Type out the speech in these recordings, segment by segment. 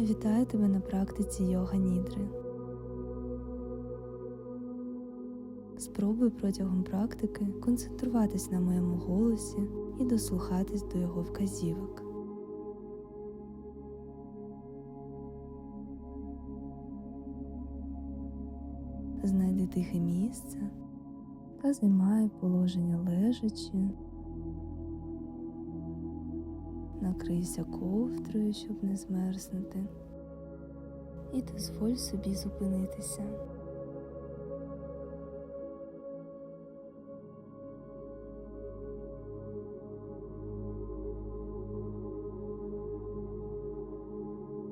Вітаю тебе на практиці йога нідри. Спробуй протягом практики концентруватись на моєму голосі і дослухатись до його вказівок. Знайди тихе місце та займай положення лежачи. Накрийся ковдрою, щоб не змерзнути, і дозволь собі зупинитися.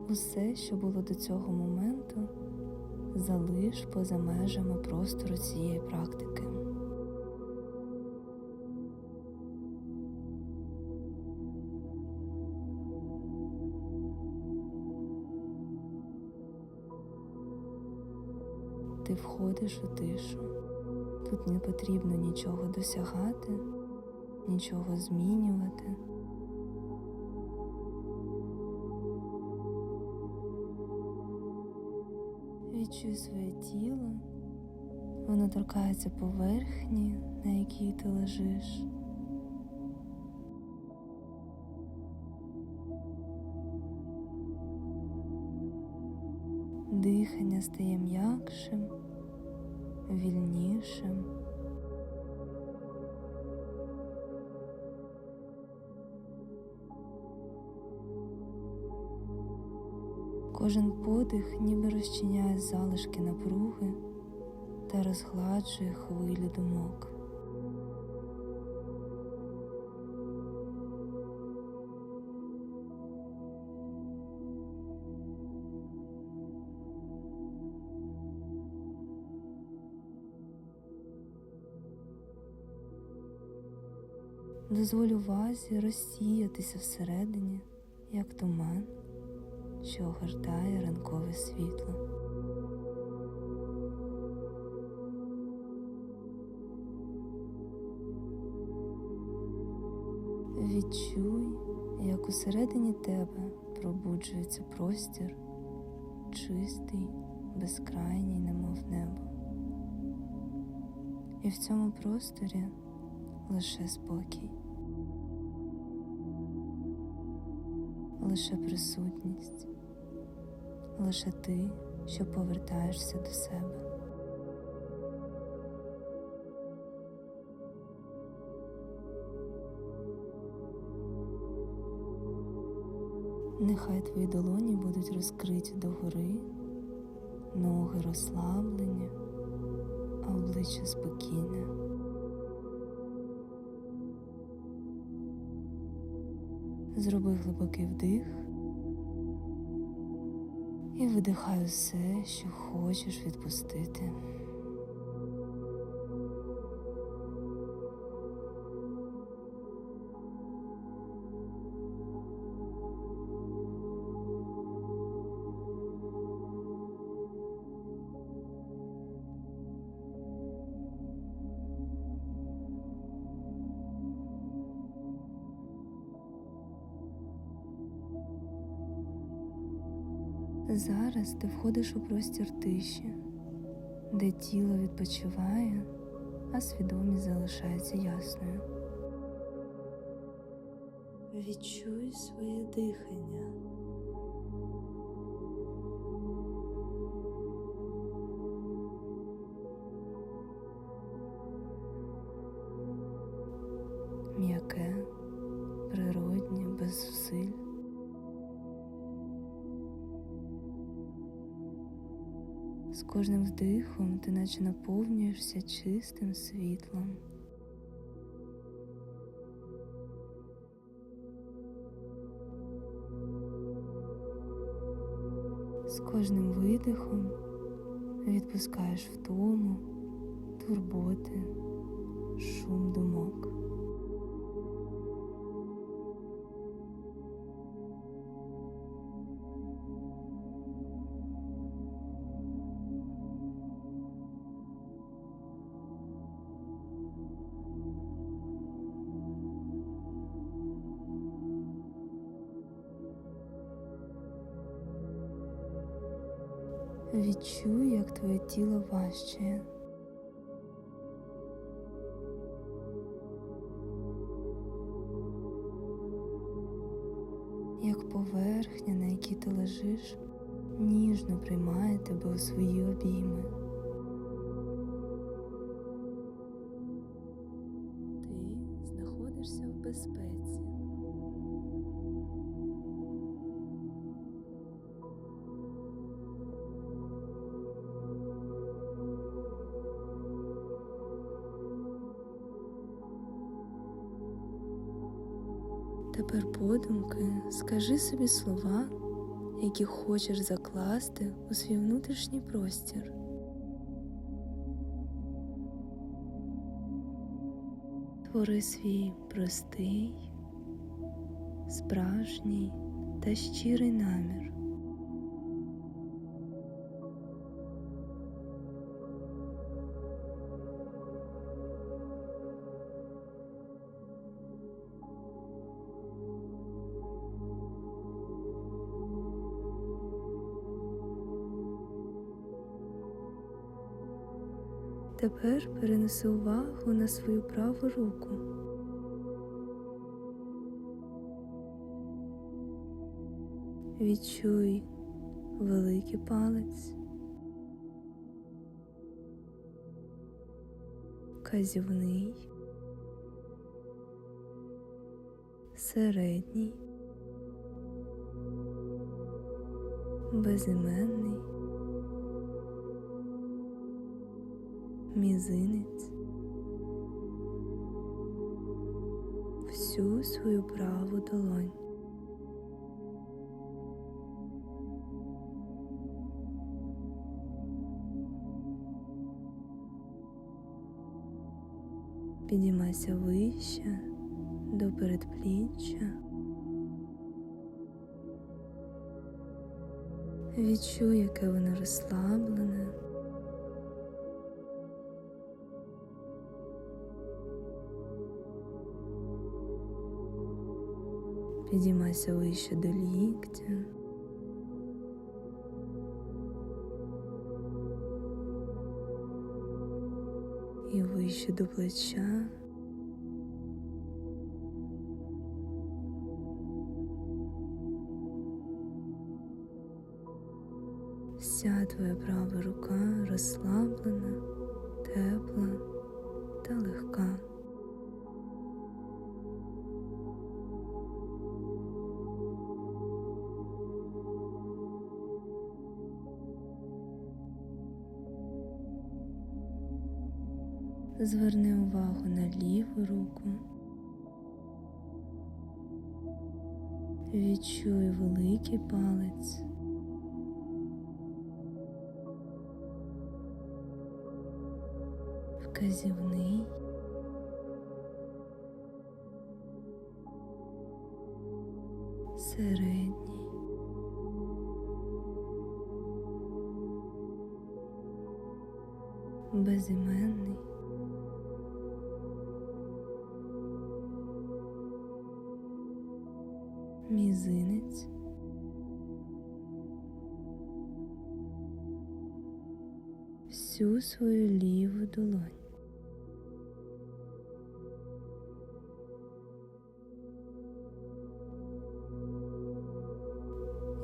Усе, що було до цього моменту, залиш поза межами простору цієї практики. У тишу. Тут не потрібно нічого досягати, нічого змінювати. Відчуй своє тіло, воно торкається поверхні, на якій ти лежиш. Дихання стає м'якшим, вільнішим. Кожен подих ніби розчиняє залишки напруги та розгладжує хвилі думок. Дозволь увазі розсіятися всередині, як туман що огортає ранкове світло. Відчуй, як усередині тебе пробуджується простір, чистий, безкрайній, немов небо. І в цьому просторі лише спокій. Лише присутність, лише ти, що повертаєшся до себе. Нехай твої долоні будуть розкриті догори, ноги розслаблені, а обличчя спокійне. Зроби глибокий вдих і видихай усе, що хочеш відпустити. Зараз ти входиш у простір тиші, де тіло відпочиває, а свідомість залишається ясною. Відчуй своє дихання. М'яке, природнє, без зусиль. З кожним вдихом ти наче наповнюєшся чистим світлом. З кожним видихом відпускаєш втому, турботи, шум думок. Відчуй, як твоє тіло важчає. Як поверхня, на якій ти лежиш, ніжно приймає тебе у свої обійми. Ти знаходишся в безпеці. Скажи собі слова, які хочеш закласти у свій внутрішній простір. Твори свій простий, справжній та щирий намір. Тепер перенеси увагу на свою праву руку. Відчуй великий палець, казівний, середній, безіменний. Мізинець, всю свою праву долонь. Підіймайся вище до передпліччя. Відчуй, яке воно розслаблене. Підіймайся вище до ліктя. І вище до плеча. Вся твоя права рука розслаблена, тепла та легка. Зверни увагу на ліву руку. Відчуй великий палець. Вказівний. Середній. Безіменний. Всю свою ліву долонь.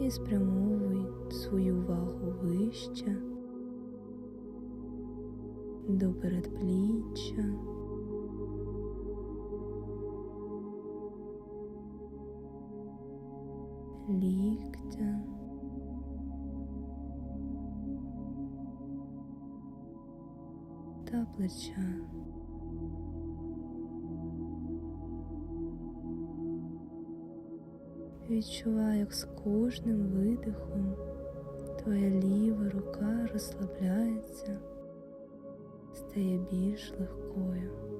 І спрямовуй свою увагу вище до передпліччя. ліктя. Плеча. Відчуваю, як з кожним видихом твоя ліва рука розслабляється, стає більш легкою.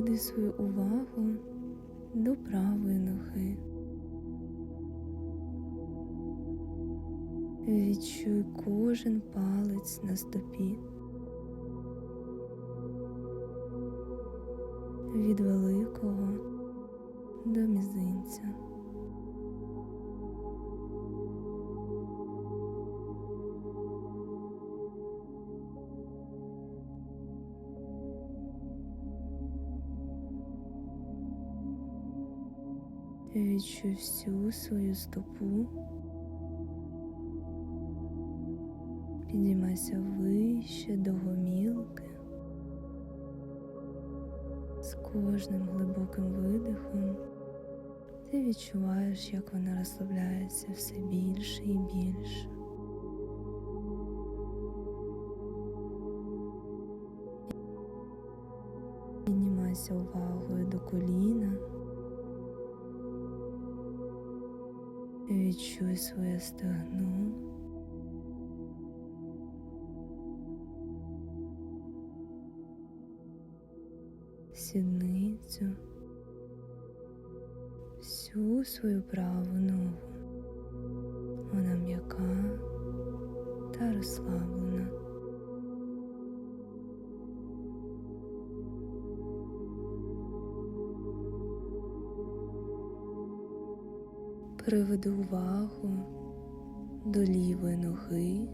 Приведи свою увагу до правої ноги. Відчуй кожен палець на стопі. Від великого до мізинця. Відчуй всю свою стопу. Підіймайся вище до гомілки. З кожним глибоким видихом ти відчуваєш, як вона розслабляється все більше і більше. Піднімайся увагою до коліна. Відчуй своє стегно. Сідницю, всю свою праву ногу. Вона м'яка та розслаблена. Приведи увагу до лівої ноги.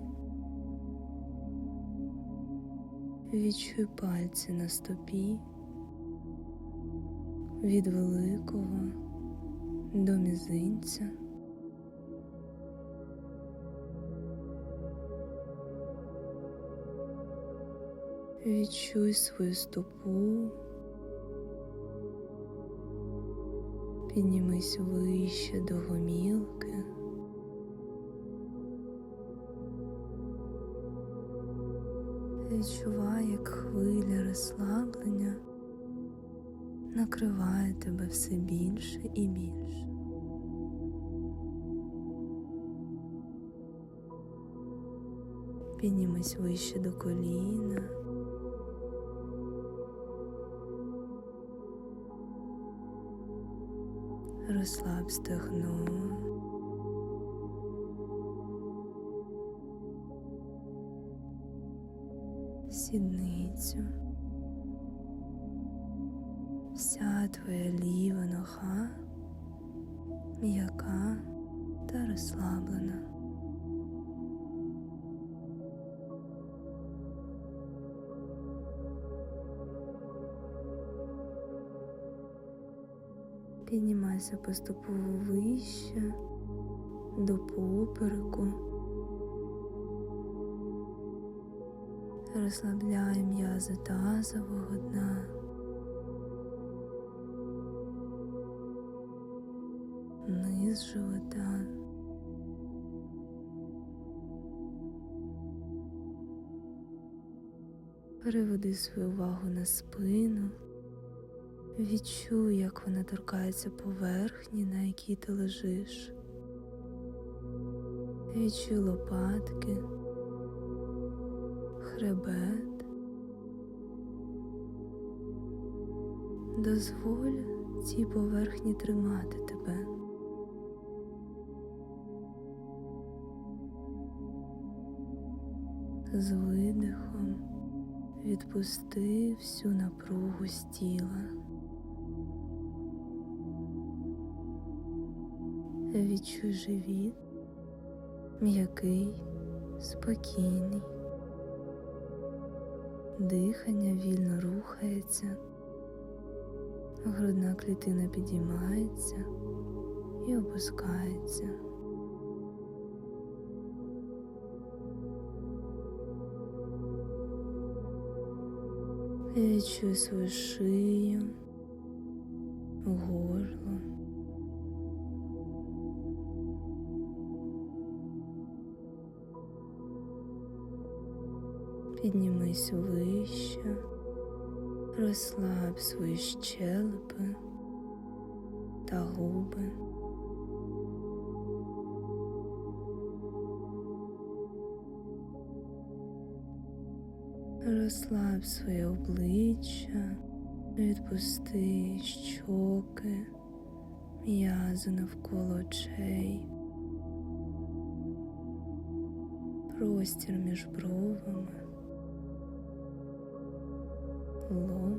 Відчуй пальці на стопі від великого до мізинця. Відчуй свою стопу. Піднімись вище до гомілки. Відчувай, як хвиля розслаблення накриває тебе все більше і більше. Піднімись вище до коліна. Розслаб стегно. Сідницю. Вся твоя ліва нога м'яка та розслаблена. Піднімайся поступово вище до попереку. Розслабляй м'язи тазового дна. Низ живота. Переведи свою увагу на спину. Відчуй, як вона торкається поверхні, на якій ти лежиш. Відчуй лопатки, хребет. Дозволь цій поверхні тримати тебе. З видихом відпусти всю напругу з тіла. Відчуй живіт, м'який, спокійний. Дихання вільно рухається, грудна клітина підіймається і опускається. Відчуй свою шию, горло. Піднімись вище, розслаб свої щелепи та губи. Розслаб своє обличчя, відпусти щоки, м'язи навколо очей, простір між бровами, тепло.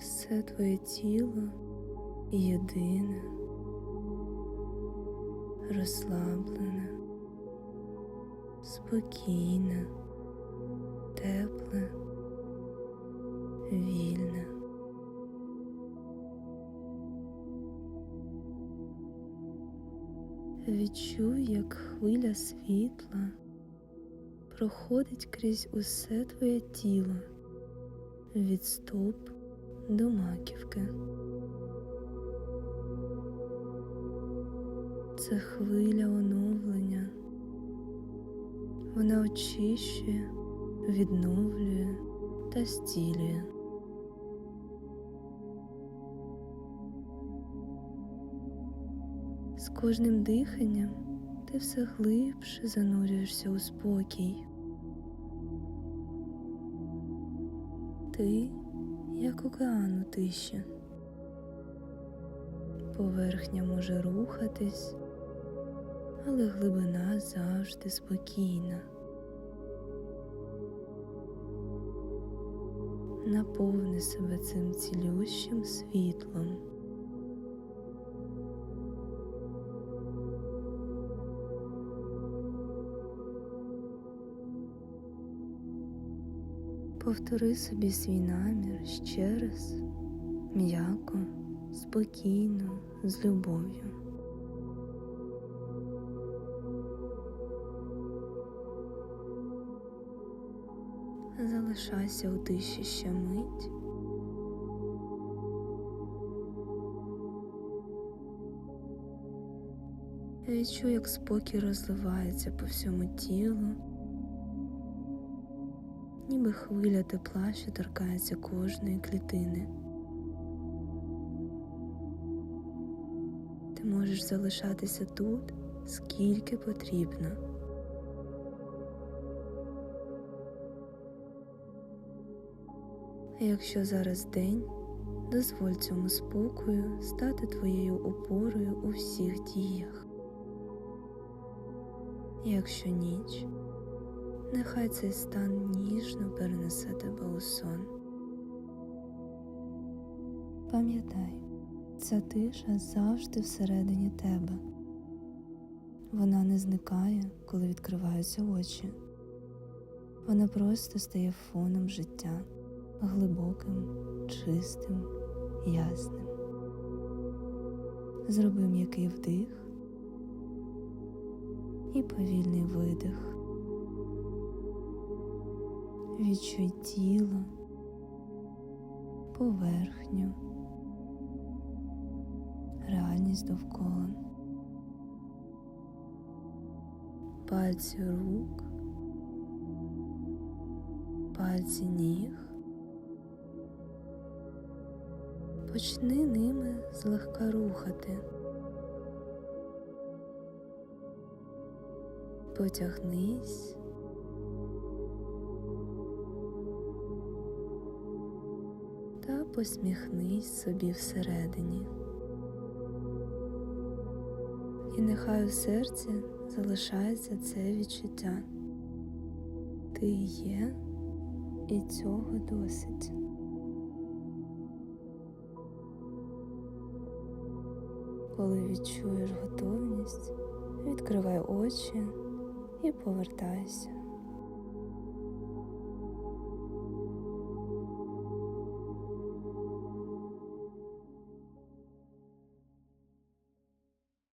Все твоє тіло єдине, розслаблене, спокійне, тепле, вільне. Відчуй, як хвиля світла проходить крізь усе твоє тіло від стоп до маківки. Це хвиля оновлення. Вона очищує, відновлює та стілює. З кожним диханням ти все глибше занурюєшся у спокій. Ти як океан у тиші. Поверхня може рухатись, але глибина завжди спокійна. Наповни себе цим цілющим світлом. Повтори собі свій намір ще раз, м'яко, спокійно, з любов'ю. Залишайся у тиші ще мить. Відчуй, як спокій розливається по всьому тілу ніби хвиля тепла, що торкається кожної клітини. Ти можеш залишатися тут скільки потрібно. А якщо зараз день, дозволь цьому спокою стати твоєю опорою у всіх діях. Якщо ніч, Нехай цей стан ніжно перенесе тебе у сон. Пам'ятай, ця тиша завжди всередині тебе. Вона не зникає, коли відкриваються очі. Вона просто стає фоном життя, глибоким, чистим, ясним. Зроби м'який вдих і повільний видих. Відчуй тіло, поверхню, реальність довкола, пальці рук, пальці ніг. Почни ними злегка рухати. Потягнись. Посміхнись собі всередині. І нехай у серці залишається це відчуття. Ти є, і цього досить. Коли відчуєш готовність, відкривай очі і повертайся.